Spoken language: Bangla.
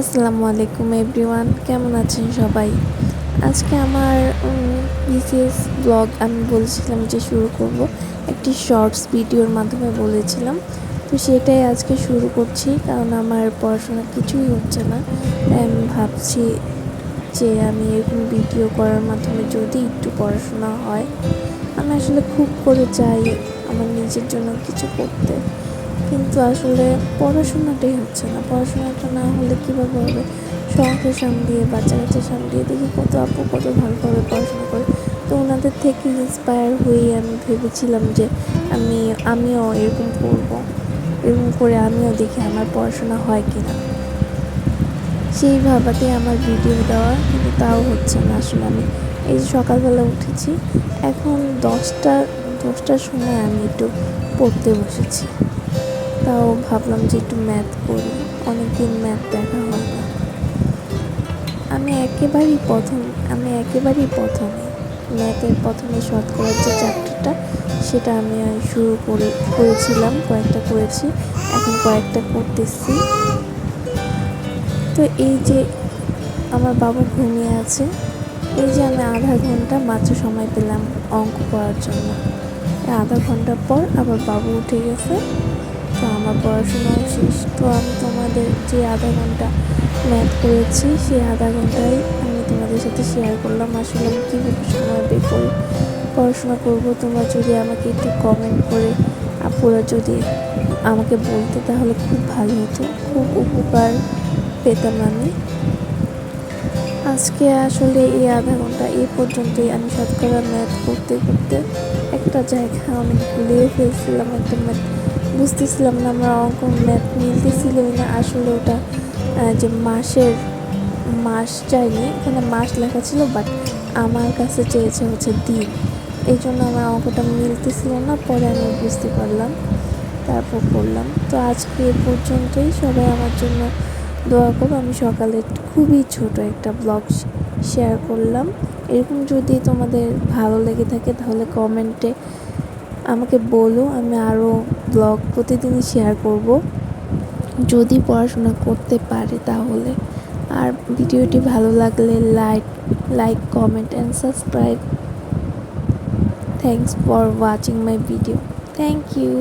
আসসালামু আলাইকুম এভরিওয়ান। কেমন আছেন সবাই? আজকে আমার বিসিএস ব্লগ আমি বলেছিলাম যে শুরু করব। একটি শর্টস ভিডিওর মাধ্যমে বলেছিলাম। তো সেটাই আজকে শুরু করছি, কারণ আমার পড়াশোনা কিছুই হচ্ছে না। আমি ভাবছি যে আমি এরকম ভিডিও করার মাধ্যমে যদি একটু পড়াশোনা হয়, আমি আসলে খুব করে চাই আমার নিজের জন্য কিছু করতে। কিন্তু আসলে পড়াশোনাটাই হচ্ছে না। পড়াশোনাটা না হলে কীভাবে হবে? সংসার সামলিয়ে বাচ্চা কাচ্চা সামলিয়ে দেখি কত আপু কত ভালোভাবে পড়াশোনা করে। তো ওনাদের থেকে ইন্সপায়ার হয়েই আমি ভেবেছিলাম যে আমি, আমিও এরকম করব। এরকম করে আমিও দেখি আমার পড়াশোনা হয় কি না সেই ভাবাতে আমার ভিডিও দেওয়া, কিন্তু তাও হচ্ছে না। আসলে আমি এই যে সকালবেলা উঠেছি, এখন দশটা, দশটার সময় আমি একটু পড়তে বসেছি। তাও ভাবলাম যে একটু ম্যাথ করি। অনেকদিন ম্যাথ দেখা হয় না। আমি একেবারেই প্রথম, আমি একেবারেই প্রথমে। ম্যাথের প্রথমে শতকরার যে চ্যাপ্টারটা সেটা আমি শুরু করে, করেছিলাম, কয়েকটা করেছি, এখন কয়েকটা করতেছি। তো এই যে আমার বাবু ঘুমিয়ে আছে, এই যে আমি আধা ঘণ্টা মাত্র সময় পেলাম অঙ্ক করার জন্য। আধা ঘণ্টা পর আবার বাবু উঠে গেছে। তো আমার পড়াশোনাও শেষ তো আমি তোমাদের যে আধা ঘণ্টা ম্যাথ করেছি, সেই আধা ঘন্টায় আমি তোমাদের সাথে শেয়ার করলাম। আসলে আমি কীভাবে সময় বের করে, পড়াশোনা করব? তোমরা যদি আমাকে একটু কমেন্ট করে, আপুরা যদি আমাকে বলতে, তাহলে খুব ভালো হতো। খুব উপকার পেতাম আমি। আজকে আসলে এই আধা ঘণ্টা এই পর্যন্তই। আমি শতকরা ম্যাথ করতে করতে একটা জায়গা আমি ভুলিয়ে ফেলছিলাম, একটা ম্যাথ বুঝতেছিলাম না, আমার অঙ্ক ম্যাথ মিলতেছিলই না। আসলে ওটা যে মাসের, মাস চাইনি, এখানে মাস লেখা ছিল বাট আমার কাছে চেয়েছে হচ্ছে দিন। এই জন্য আমার অঙ্কটা মিলতেছিল না, পরে আমি বুঝতে পারলাম, তারপর করলাম তো আজকে এ পর্যন্তই, সবাই আমার জন্য দোয়া করো, আমি সকালে খুবই ছোট একটা ব্লগ শেয়ার করলাম। এরকম যদি তোমাদের ভালো লেগে থাকে, তাহলে কমেন্টে আমাকে বলো, আমি আরও ব্লগ প্রতিদিনই শেয়ার করব। যদি পড়াশোনা করতে পারে তাহলে। আর ভিডিওটি ভালো লাগলে like like comment and subscribe thanks for watching my video thank you